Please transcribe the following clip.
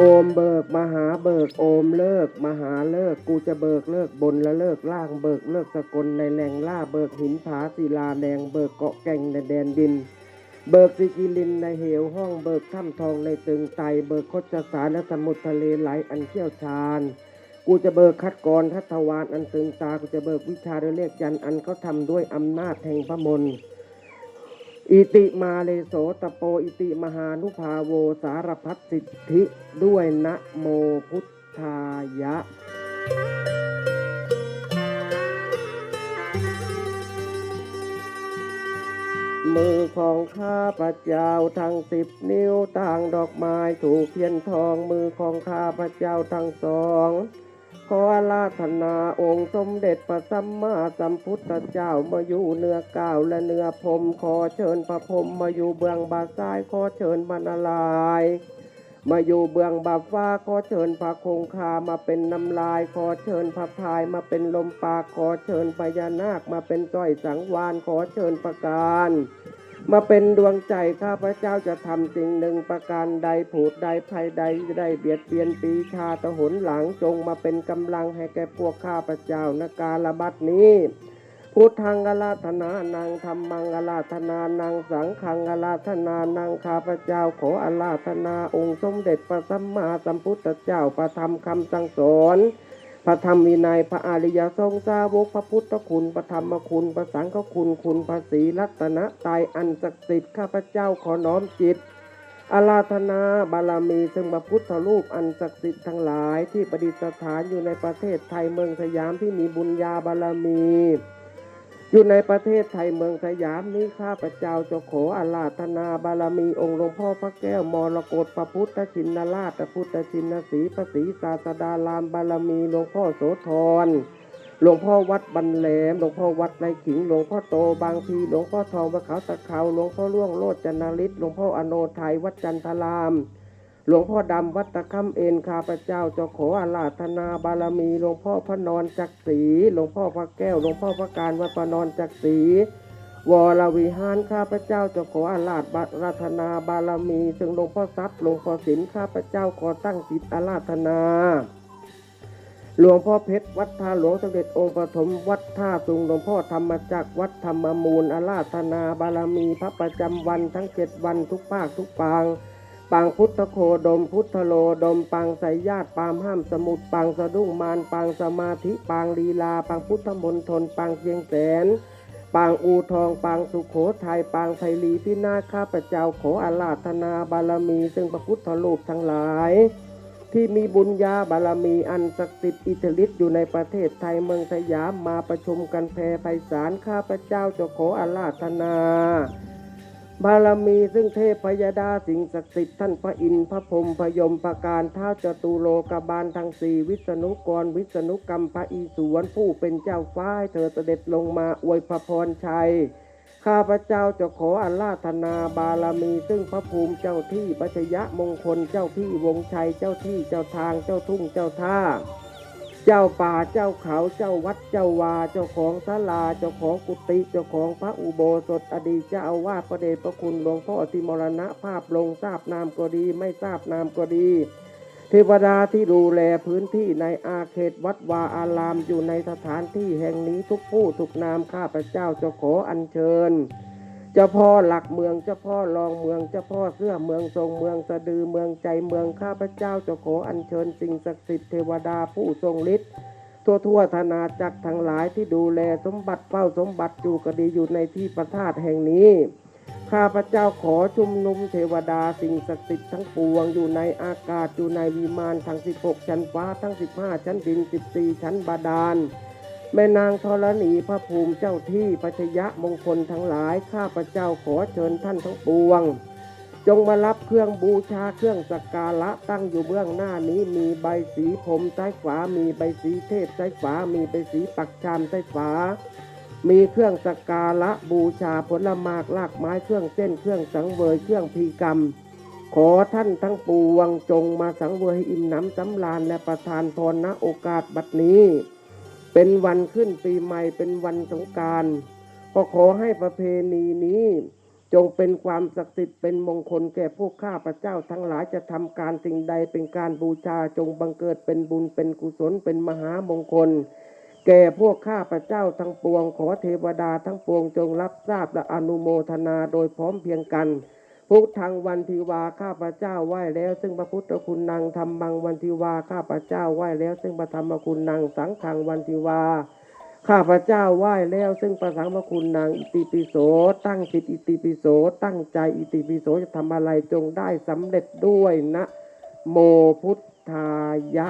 โอมเบิกมหาเบิกโอมเลิก มหาเลิกกูจะเบิกเลิกบนและเลิกล่างเบิกเลิกสกลในแหลงล่าเบิกหินผาศิลาแดงเบิกเกาะแก่งในแดนดิน เบิกสิกิลินในเหวห้องเบิกถ้ำทองในตึงไตเบิกคดจสารและสมุทรทะเลไหลอันเชี่ยวชาญกูจะเบิกคัดกรคัดทวารอันตึงตากูจะเบิกวิชาเรือเลขยันอันเขาทำด้วยอำนาจแห่งพระมนต์ อิติมาเลโสตโปอิติมหานุภาโวสารพัดสิทธิด้วยนะโมพุทธายะ มือของข้าพระเจ้าทั้งสิบนิ้วต่างดอกไม้ถูกเทียนทองมือของข้าพระเจ้าทั้งสอง ขออาราธนาองค์สมเด็จพระสัมมาสัมพุทธเจ้ามาอยู่เนื้อก้าวและเนื้อพรมขอเชิญพระพรมมาอยู่เบื้องบาซ้ายขอเชิญบรรลายมาอยู่เบื้องบาฟ้าขอเชิญพระคงคามาเป็นน้ำลายขอเชิญพระพายมาเป็นลมปากขอเชิญพญานาคมาเป็นสร้อยสังวานขอเชิญประการ มาเป็นดวงใจข้าพระเจ้าจะทำสิ่งหนึ่งประการใดผูดใดภัยใดได้เบียดเบียนปีชาตะหนหลังจงมาเป็นกำลังให้แก่พวกข้าพระเจ้านาการละบัดนี้พุทธังกลาธนานังธรรมังกลาธนานังสังฆังกลาธนานังข้าพระเจ้าขออาราธนาองค์สมเด็จพระสัมมาสัมพุทธเจ้าประธรรมคำสั่งสอน ระธรรมวินัยพระอริยสงฆ์สาวกพระพุทธคุณพระธรรมคุณพระสังฆคุณคุณพระศรีรัตนตายอันศักดิ์สิทธิ์ข้าพเจ้าขอน้อมจิตอาราธนาบารมีซึ่งพระพุทธรูปอันศักดิ์สิทธิ์ทั้งหลายที่ประดิษฐานอยู่ในประเทศไทยเมืองสยามที่มีบุญญาบารมี อยู่ในประเทศไทยเมืองสยามนี้ข้าพเจ้าจะขออาราธนาบารมีองค์หลวงพ่อพระแก้วมรกตพระพุทธชินราชพระพุทธชินสีพระศรีศาสดารามบารมีหลวงพ่อโสธรหลวงพ่อวัดบันแหลม หลวงพ่อวัดไรขิง หลวงพ่อโตบางพี หลวงพ่อทองวัดเขาตะเขาหลวงพ่อล่วงโลดจันนาริศหลวงพ่ออโนไทยวัดจันทราม หลวงพ่อดำวัตะคำเอ็นข้าพเจ้าจะขออาราธนาบารมีหลวงพ่อพระนอนจักรีหลวงพ่อพระแก้วหลวงพ่อพระการวัดพระนอนจักรีวรวิหารข้าพเจ้าจะขออาราธบาราธนาบารมีซึ่งหลวงพ่อทรัพย์หลวงพ่อสินข้าพเจ้าขอตั้งจิตอาราธนา หลวงพ่อเพชรวัดท่าหลวงสมเด็จองค์ปฐมวัดท่าสุงหลวงพ่อธรรมจักรวัดธรรมมูลอาราธนาบารมีพระประจำวันทั้งเจ็ดวันทุกภาคทุกปางปาง ปางพุทธโคดมพุทธโลดมปางไสยญาติปางห้ามสมุดปางสะดุ้งมารปางสมาธิปางลีลาปางพุทธมนทนปางเชียงแสนปางอูทองปางสุขโขทัยปางไพลีพินาศข้าพเจ้าขออาราธนาบารมี ซึ่งพระพุทธรูปทั้งหลาย ที่มีบุญญาบารมีอันศักดิ์สิทธิ์อิทธิฤทธิ์อยู่ในประเทศไทยเมืองสยามมาประชุมกันแผ่ไพศาลข้าพเจ้าจะขออาราธนา บารมีซึ่งเทพพยดาสิ่งศักดิ์สิทธิ์ท่านพระอินทร์พระพรหมพยมประการท้าจตุโลกบาลทั้งสี่วิษณุกร วิษณุกรรมพระอีสวนผู้เป็นเจ้าฟ้าเธอเสด็จลงมาอวยพระพรชัย ข้าพระเจ้าจะขออาราธนาบารมีซึ่งพระภูมิเจ้าที่ปัจยะมงคลเจ้าพี่วงชัยเจ้าที่เจ้าทางเจ้าทุ่งเจ้าท่า เจ้าป่าเจ้าเขาเจ้าวัดเจ้าวา เจ้าของศาลา เจ้าของกุฏิเจ้าของพระอุโบสถอดีตเจ้าอาวาสพระเดชพระคุณหลวงพ่อที่มรณะภาพลงทราบนามก็ดี ไม่ทราบนามก็ดีเทวดาที่ดูแลพื้นที่ในอาเขตวัดวาอารามอยู่ในสถานที่แห่งนี้ทุกผู้ทุกนามข้าพเจ้าจะขออัญเชิญ จ้าพ่อหลักเมืองเจ้าพ่อรองเมืองเจ้าพ่อเสื้อเมืองทรงเมืองสะดือเมืองใจเมืองข้าพเจ้าจะขออัญเชิญสิ่งศักดิ์สิทธิ์เทวดาผู้ทรงฤทธิ์ทั่วทั่วธนาจักรทั้งหลายที่ดูแลสมบัติเฝ้าสมบัติอยู่ก็ดีอยู่ในที่ประทาตแห่งนี้ ข้าพเจ้าขอชุมนุมเทวดาสิ่งศักดิ์สิทธิ์ทั้งปวงอยู่ในอากาศอยู่ในวิมานทั้ง 16 ชั้นฟ้าทั้ง 15 ชั้นดิน 14 ชั้นบาดาล แม่นางธรณีพระภูมิเจ้าที่ปัจยะมงคลทั้งหลาย ข้าพระเจ้าขอเชิญท่านทั้งปวง จงมารับเครื่องบูชาเครื่องสักการะตั้งอยู่เบื้องหน้านี้มีใบสีผมซ้ายขวามีใบสีเทพซ้ายขวามีใบสีปักชามซ้ายขวามีเครื่องสักการะบูชาผลหมากลากไม้เครื่องเส้นเครื่องสังเวยเครื่องพีกรรม ขอท่านทั้งปวงจงมาสังเวยให้อิ่มหน้ำสำราญและประทานพรณโอกาสบัดนี้ เป็นวันขึ้นปีใหม่เป็นวันสงการก็ขอให้ประเพณีนี้ จงเป็นความศักดิ์สิทธิ์เป็นมงคลแก่พวกข้าพระเจ้าทั้งหลายจะทำการสิ่งใดเป็นการบูชาจงบังเกิดเป็นบุญเป็นกุศลเป็นมหามงคล แก่พวกข้าพระเจ้าทั้งปวง ขอเทวดาทั้งปวงจงรับทราบและอนุโมทนาโดยพร้อมเพียงกัน พุทธังวันทิวาข้าพระเจ้าไหว้แล้ว ซึ่งพระพุทธคุณนางธรรมังวันทิวาข้าพระเจ้าไหว้แล้ว ซึ่งพระธรรมคุณนางสังฆังวันทิวาข้าพระเจ้าไหว้แล้ว ซึ่งพระสังฆคุณนางอิติปิโส ตั้งจิตอิติปิโส ตั้งใจอิติปิโสจะทำอะไรจงได้สำเร็จด้วยนะ โมพุทธายะ